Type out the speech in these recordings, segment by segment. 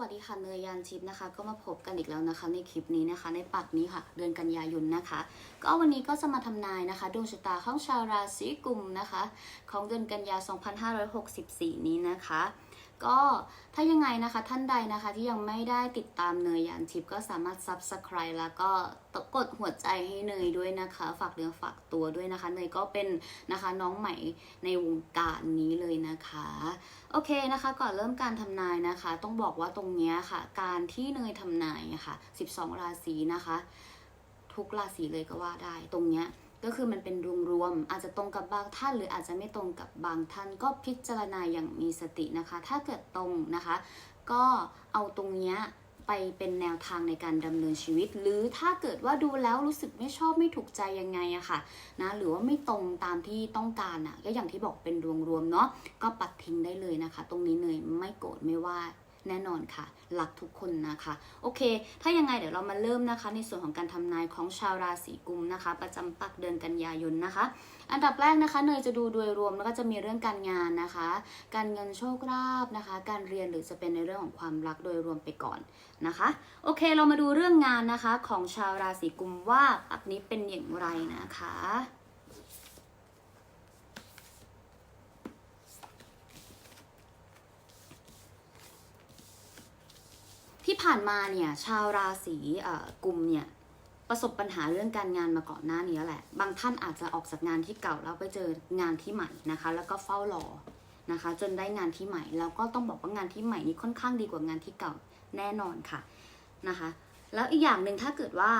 วัสดีค่ะเนยยานชิพนะคะ ก็มาพบกันอีกแล้วนะคะ ในคลิปนี้นะคะ ในปักนี้ค่ะ เดือนกันยายนนะคะ ก็วันนี้ก็จะมาทำนายนะคะดวงชะตาของชาวราศีกุมนะคะ ของเดือนกันยา 2564 นี้นะคะ ก็ถ้ายังไงนะคะท่านใดนะคะที่ยังไม่ได้ติดตามเนยยานทิพย์ก็สามารถ subscribe แล้วก็กดหัวใจให้เนยด้วยนะคะ ฝากเนื้อฝากตัวด้วยนะคะ เนยก็เป็นนะคะน้องใหม่ในวงการนี้เลยนะคะ โอเคนะคะ ก่อนเริ่มการทำนายนะคะ ต้องบอกว่าตรงเนี้ยค่ะ การที่เนยทำนายอะค่ะ 12 ราศีนะคะ ทุกราศีเลยก็ว่าได้ตรงเนี้ย ก็คือมันเป็นรวมๆอาจจะตรงกับบางท่าน หรืออาจจะไม่ตรงกับบางท่าน ก็พิจารณาอย่างมีสตินะคะ ถ้าเกิดตรงนะคะ ก็เอาตรงเนี้ยไปเป็นแนวทางในการดำเนินชีวิต หรือถ้าเกิดว่าดูแล้วรู้สึกไม่ชอบไม่ถูกใจยังไงอะค่ะนะหรือว่าไม่ตรงตามที่ต้องการอะก็อย่างที่บอกเป็นรวมๆเนาะก็ปัดทิ้งได้เลยนะคะ ตรงนี้เนยไม่โกรธไม่ว่า แน่นอนค่ะรักทุกคนนะคะ โอเค ถ้ายังไงเดี๋ยวเรามาเริ่มนะคะ ในส่วนของการทำนายของชาวราศีกุมนะคะ ประจำปักเดือนกันยายนนะคะ อันดับแรกนะคะเนยจะดูโดยรวมแล้วก็จะมีเรื่องการงานนะคะ การเงินโชคลาภนะคะ การเรียนหรือจะเป็นในเรื่องของความรักโดยรวมไปก่อนนะคะ โอเคเรามาดูเรื่องงานนะคะของชาวราศีกุมว่าปักนี้เป็นอย่างไรนะคะ ที่ผ่านมาเนี่ยชาวราศีเอ่อกุมเนี่ยประสบปัญหาเรื่องการงานมาก่อนหน้านี้แหละ บางท่านอาจจะออกจากงานที่เก่าแล้วไปเจองานที่ใหม่นะคะ แล้วก็เฝ้ารอนะคะ จนได้งานที่ใหม่ แล้วก็ต้องบอกว่างานที่ใหม่นี้ค่อนข้างดีกว่างานที่เก่าแน่นอนค่ะนะคะ แล้วอีกอย่างหนึ่งถ้าเกิดว่า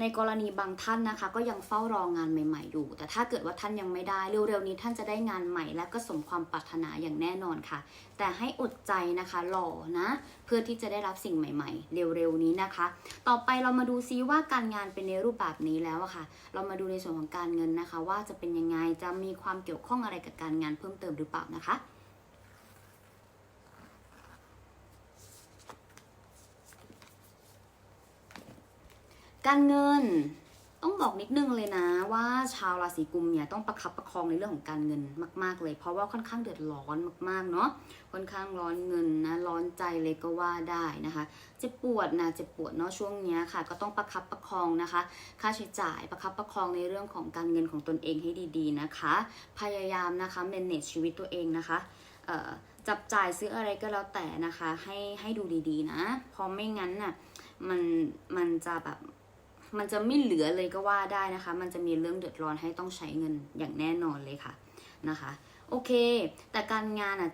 ในกรณีบางท่านนะคะ ก็ยังเฝ้ารองานใหม่ ๆ อยู่ แต่ถ้าเกิดว่าท่านยังไม่ได้เร็วๆนี้ท่านจะได้งานใหม่ และก็สมความปรารถนาอย่างแน่นอนค่ะ แต่ให้อดใจนะคะรอนะเพื่อที่จะได้รับสิ่งใหม่ ๆ เร็วๆนี้นะคะ ต่อไปเรามาดูซิว่าการงานเป็นในรูปแบบนี้แล้วอะค่ะ เรามาดูในส่วนของการเงินนะคะ ว่าจะเป็นยังไงจะมีความเกี่ยวข้องอะไรกับการงานเพิ่มเติมหรือเปล่านะคะ การเงินต้องบอกนิดนึงเลยนะว่าชาวราศีกุมเนี่ยต้องประคับประคองในเรื่องของการเงินมาก ๆ เลย เพราะว่าค่อนข้างเดือดร้อนมากๆเนาะค่อนข้างร้อนเงินนะร้อนใจเลยก็ว่าได้นะคะเจ็บปวดนะเจ็บปวดเนาะช่วงเนี้ยค่ะ ก็ต้องประคับประคองนะคะ ค่าใช้จ่ายประคับประคองในเรื่องของการเงินของตนเองให้ดี ๆนะคะ พยายามนะคะ manage ชีวิตตัวเองนะคะจับจ่ายซื้ออะไรก็แล้วแต่นะคะ ให้ให้ดูดีๆนะเพราะไม่งั้นน่ะมันมันจะแบบ มันจะไม่เหลือเลยก็ว่าได้นะคะ มันจะมีเรื่องเดือดร้อนให้ต้องใช้เงินอย่างแน่นอนเลยค่ะนะคะ โอเค แต่การงานอะ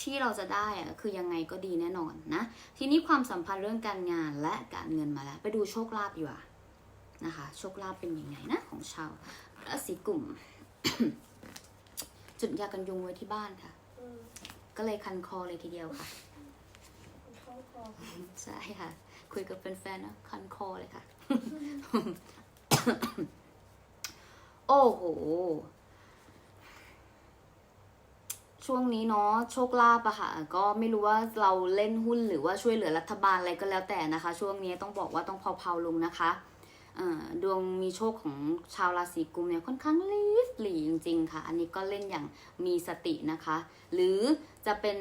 ที่เราจะได้อะคือยังไงก็ดีแน่นอนนะทีนี้ความสัมพันธ์เรื่องการงานและการเงินมาแล้ว ไปดูโชคลาภดีกว่านะคะ โชคลาภเป็นยังไงนะของชาวราศีกุมจุดยากันยุงไว้ที่บ้านค่ะอืมก็เลยคันคอเลยทีเดียวค่ะเข้า คอใช่ค่ะ คุยกับแฟนๆนะคันคอเลยค่ะ โอ้โห ช่วงนี้เนาะโชคลาภอะค่ะ ก็ไม่รู้ว่าเราเล่นหุ้นหรือว่าช่วยเหลือรัฐบาลอะไรก็แล้วแต่นะคะ ช่วงนี้ต้องบอกว่าต้องเผาๆลงนะคะ ดวงมีโชคของชาวราศีกุมเนี่ยค่อนข้างลิบหลีจริง ๆ ค่ะ อันนี้ก็เล่นอย่างมีสตินะคะ หรือจะเป็น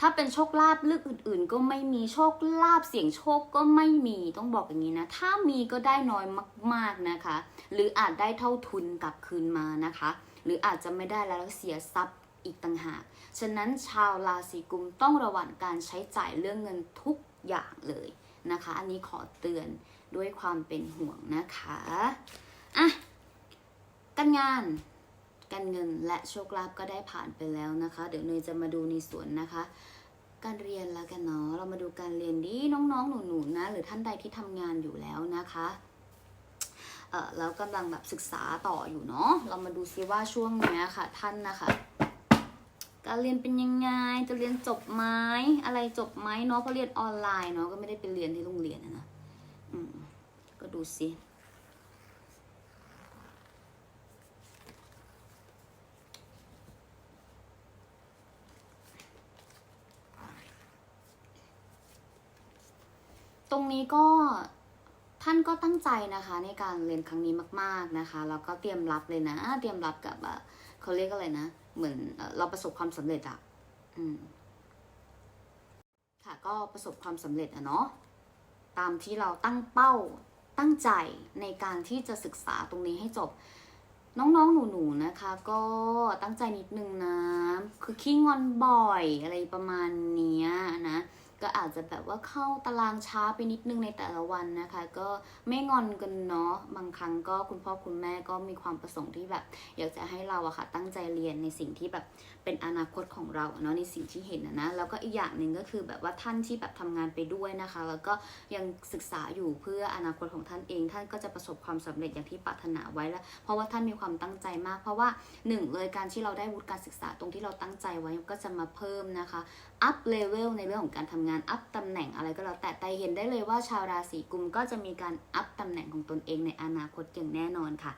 ถ้าเป็นโชคลาภเรื่องอื่น ๆ ก็ไม่มีโชคลาภเสี่ยงโชคก็ไม่มีต้องบอกอย่างนี้นะ ถ้ามีก็ได้น้อยมาก ๆนะคะ หรืออาจได้เท่าทุนกลับคืนมานะคะ หรืออาจจะไม่ได้แล้วเสียทรัพย์อีกต่างหาก ฉะนั้นชาวราศีกุมต้องระวังการใช้จ่ายเรื่องเงินทุกอย่างเลยนะคะ อันนี้ขอเตือน ด้วยความเป็นห่วงนะคะอะการงานการเงินและโชคลาภก็ได้ผ่านไปแล้วนะคะ เดี๋ยวเนยจะมาดูในส่วนนะคะ การเรียนแล้วกันเนาะเรามาดูการเรียนดีน้องๆ หนูๆนะหรือท่านใดที่ทำงานอยู่แล้วนะคะเออแล้วกำลังแบบศึกษาต่ออยู่เนาะเรามาดูซิว่าช่วงนี้ค่ะท่านนะคะ การเรียนเป็นยังไงจะเรียนจบไหมอะไรจบไหมเนาะเพราะเรียนออนไลน์เนาะก็ไม่ได้ไปเรียนที่โรงเรียนนะ ดูสิตรงนี้ก็ท่านก็ตั้งใจนะคะในการเรียนครั้งนี้มากๆนะคะแล้วก็เตรียมรับเลยนะเตรียมรับกับเขาเรียกอะไรนะ เหมือนเราประสบความสำเร็จอะอืมค่ะก็ประสบความสำเร็จอะเนาะตามที่เราตั้งเป้า ตั้งใจในการที่จะศึกษาตรงนี้ให้จบ น้องๆ หนูๆ นะคะ ก็ตั้งใจนิดนึงนะ คือขี้งอนบ่อยอะไรประมาณนี้นะ ก็อาจจะแบบว่าเข้าตารางช้าไปนิดนึงในแต่ละวันนะคะ ก็ไม่งอนกันเนาะบางครั้งก็คุณพ่อคุณแม่ก็มีความประสงค์ที่แบบ อยากจะให้เราอะค่ะตั้งใจเรียนในสิ่งที่แบบเป็นอนาคตของเราเนาะในสิ่งที่เห็นนะแล้วก็อีกอย่างหนึ่งก็คือแบบว่าท่านที่แบบทำงานไปด้วยนะคะ แล้วก็ยังศึกษาอยู่เพื่ออนาคตของท่านเอง ท่านก็จะประสบความสำเร็จอย่างที่ปรารถนาไว้แล้ว เพราะว่าท่านมีความตั้งใจมาก เพราะว่าหนึ่งเลยการที่เราได้วุฒิการศึกษาตรงที่เราตั้งใจไว้ก็จะมาเพิ่มนะคะอัพเลเวลในเรื่องของการทำงานอัพตำแหน่งอะไรก็แล้วแต่แต่เห็นได้เลยว่าชาวราศีกุมก็จะมีการอัพตำแหน่งของตนเองในอนาคตอย่างแน่นอนค่ะ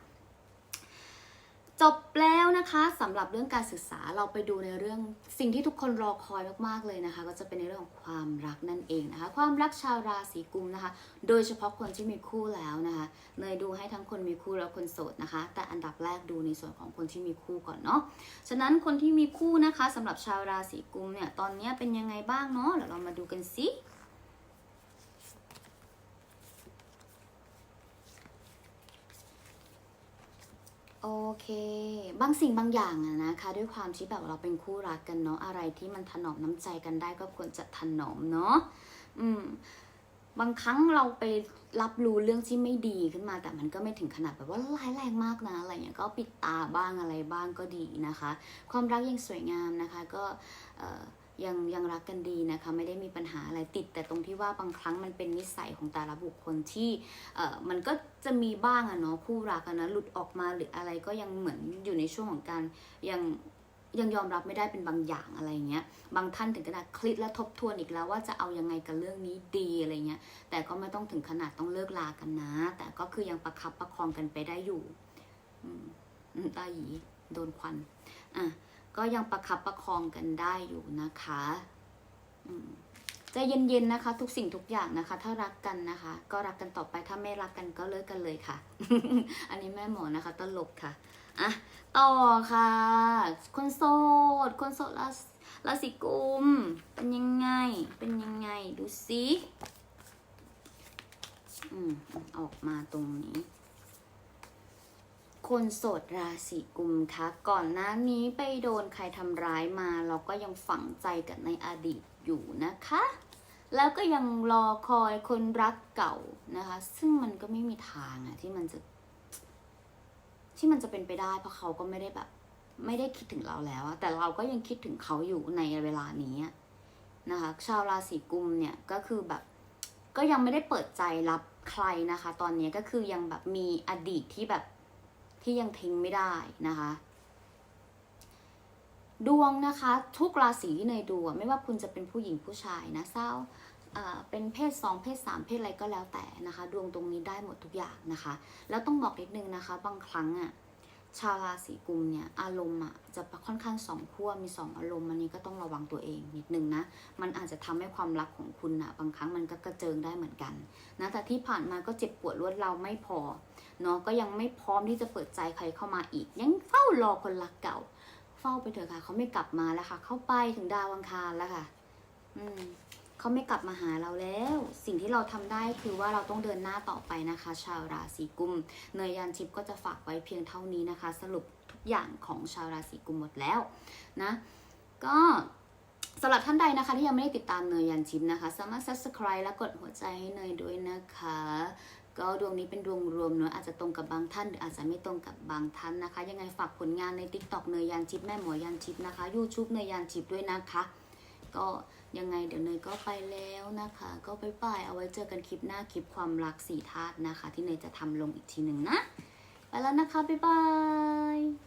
จบแล้วนะคะสำหรับเรื่องการศึกษาเราไปดูในเรื่องสิ่งที่ทุกคนรอคอยมากๆเลยนะคะ ก็จะเป็นในเรื่องของความรักนั่นเองนะคะ ความรักชาวราศีกุมนะคะ โดยเฉพาะคนที่มีคู่แล้วนะคะเนยดูให้ทั้งคนมีคู่และคนโสดนะคะ แต่อันดับแรกดูในส่วนของคนที่มีคู่ก่อนเนาะฉะนั้นคนที่มีคู่นะคะสำหรับชาวราศีกุมเนี่ยตอนนี้เป็นยังไงบ้างเนาะเดี๋ยวเรามาดูกันสิ โอเค บางสิ่งบางอย่างอะนะคะ ด้วยความที่แบบเราเป็นคู่รักกันเนาะอะไรที่มันถนอมน้ำใจกันได้ก็ควรจะถนอมเนาะอืมบางครั้งเราไปรับรู้เรื่องที่ไม่ดีขึ้นมา แต่มันก็ไม่ถึงขนาดแบบว่าร้ายแรงมากนะอะไรเงี้ยก็ปิดตาบ้างอะไรบ้างก็ดีนะคะ ความรักยังสวยงามนะคะ ก็เอ่อ ยังยังรักกันดีนะคะไม่ได้มีปัญหาอะไรติด แต่ตรงที่ว่าบางครั้งมันเป็นนิสัยของแต่ละบุคคลที่เอ่อมันก็จะมีบ้างอะเนาะคู่รักอะนะหลุดออกมาหรืออะไรก็ยังเหมือนอยู่ในช่วงของการยังยังยอมรับไม่ได้เป็นบางอย่างอะไรเงี้ย บางท่านถึงขนาดคลิดและทบทวนอีกแล้วว่าจะเอายังไงกับเรื่องนี้ดีอะไรเงี้ย แต่ก็ไม่ต้องถึงขนาดต้องเลิกลากันนะ แต่ก็คือยังประคับประคองกันไปได้อยู่อืมตาหยีโดนควัน อะ ก็ยังประคับประคองกันได้อยู่นะคะอืมใจเย็นๆนะคะ ทุกสิ่งทุกอย่างนะคะ ถ้ารักกันนะคะ ก็รักกันต่อไปถ้าไม่รักกันก็เลิกกันเลยค่ะ อันนี้แม่หมอนะคะ ตลกค่ะอะต่อค่ะ คนโสด คนโสดราศราศีกุม เป็นยังไง เป็นยังไง ดูสิอืมออกมาตรงนี้ คนโสดราศีกุมคะก่อนหน้านี้ไปโดนใครทำร้ายมา เราก็ยังฝังใจกับในอดีตอยู่นะคะ แล้วก็ยังรอคอยคนรักเก่านะคะ ซึ่งมันก็ไม่มีทางอะที่มันจะ ที่มันจะเป็นไปได้ เพราะเขาก็ไม่ได้แบบ ไม่ได้คิดถึงเราแล้วแต่เราก็ยังคิดถึงเขาอยู่ในเวลานี้นะคะ ชาวราศีกุมเนี่ยก็คือแบบ ก็ยังไม่ได้เปิดใจรับใครนะคะ ตอนนี้ก็คือยังแบบมีอดีตที่แบบ ที่ยังทิ้งไม่ได้นะคะ ดวงนะคะ ทุกราศีที่เนยดูไม่ว่าคุณจะเป็นผู้หญิงผู้ชายนะเศร้าเป็นเพศ 2 เพศ 3 เพศอะไรก็แล้วแต่นะคะ ดวงตรงนี้ได้หมดทุกอย่างนะคะ แล้วต้องบอกนิดนึงนะคะ บางครั้งอะ ชาวราศีกุมเนี่ยอารมณ์อะจะค่อนข้างสองขั้วมีสองอารมณ์อันนี้ก็ต้องระวังตัวเองนิดนึงนะมันอาจจะทำให้ความรักของคุณอะบางครั้งมันก็กระเจิงได้เหมือนกันนะแต่ที่ผ่านมาก็เจ็บปวดรวดเราไม่พอเนาะก็ยังไม่พร้อมที่จะเปิดใจใครเข้ามาอีก ยังเฝ้ารอคนรักเก่า เฝ้าไปเถอะค่ะเขาไม่กลับมาแล้วค่ะ เข้าไปถึงดาวอังคารแล้วค่ะ อืม เขาไม่กลับมาหาเราแล้ว สิ่งที่เราทำได้คือว่าเราต้องเดินหน้าต่อไปนะคะ ชาวราศีกุม เนยยันทิพก็จะฝากไว้เพียงเท่านี้นะคะ สรุปทุกอย่างของชาวราศีกุมหมดแล้วนะ ก็สำหรับท่านใดนะคะที่ยังไม่ได้ติดตามเนยยันทิพนะคะ สามารถ subscribe และกดหัวใจให้เนยด้วยนะคะ ก็ดวงนี้เป็นดวงรวมเนอะอาจจะตรงกับบางท่านหรืออาจจะไม่ตรงกับบางท่านนะคะ ยังไงฝากผลงานใน TikTok เนยยันทิพแม่หมอยันทิพนะคะ YouTube เนยยันทิพด้วยนะคะ ก็ยังไงเดี๋ยวเนยก็ไปแล้วนะคะ ก็ไปป่ายเอาไว้เจอกันคลิปหน้าคลิปความรักสี่ธาตุนะคะ ที่เนยจะทำลงอีกทีหนึ่งนะ ไปแล้วนะคะ บ๊ายบาย